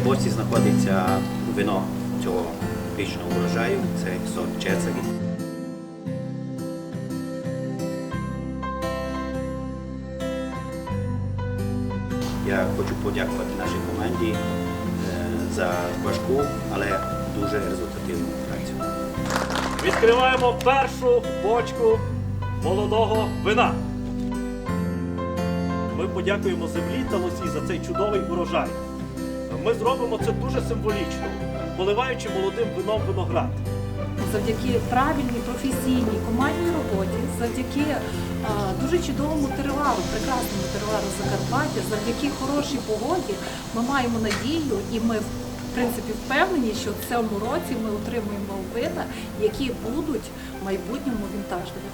бочці знаходиться вино цього річного урожаю, це сорт Черцагі. Я хочу подякувати нашій команді е, за важку, але дуже результативну працю. Відкриваємо першу бочку молодого вина. Ми подякуємо землі та лосі за цей чудовий урожай. Ми зробимо це дуже символічно, поливаючи молодим вином виноград. завдяки правильній професійній командній роботі, завдяки е, дуже чудовому теревару, прекрасному теревару Закарпаття, завдяки хорошій погоді ми маємо надію і ми в принципі впевнені, що в цьому році ми отримуємо вина, які будуть в майбутньому вінтажними.